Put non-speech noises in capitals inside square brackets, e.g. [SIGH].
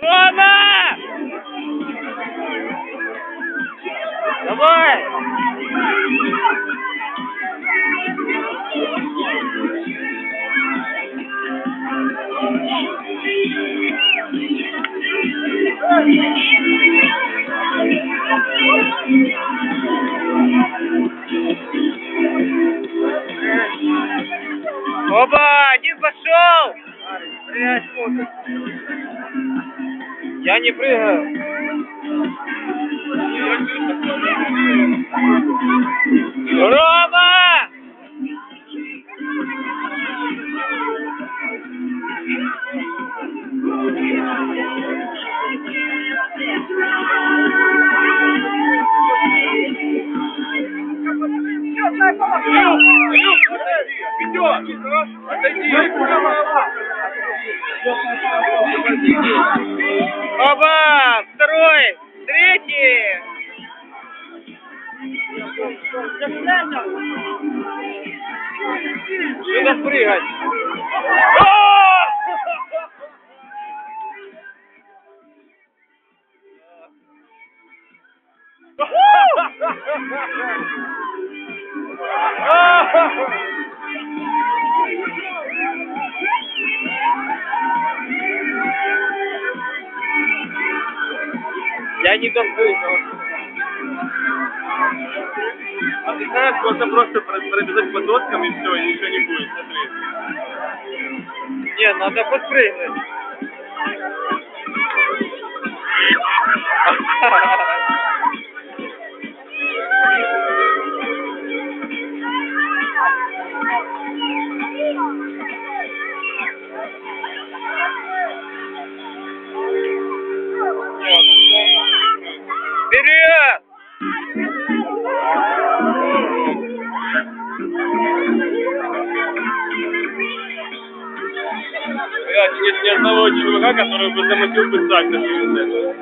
Рома! Давай! Оба, один пошел! Блять, фото. Я не прыгаю. Рома! Оба! Второй! Третий! Надо прыгать! О! Я не допрыгнул. А ты знаешь, можно просто про- пробежать по доскам и все, и ничего не будет, смотри. Не, надо подпрыгнуть. [LAUGHS] [LAUGHS] Блядь, нет ни одного чувака, который бы замутил бы сальто через это.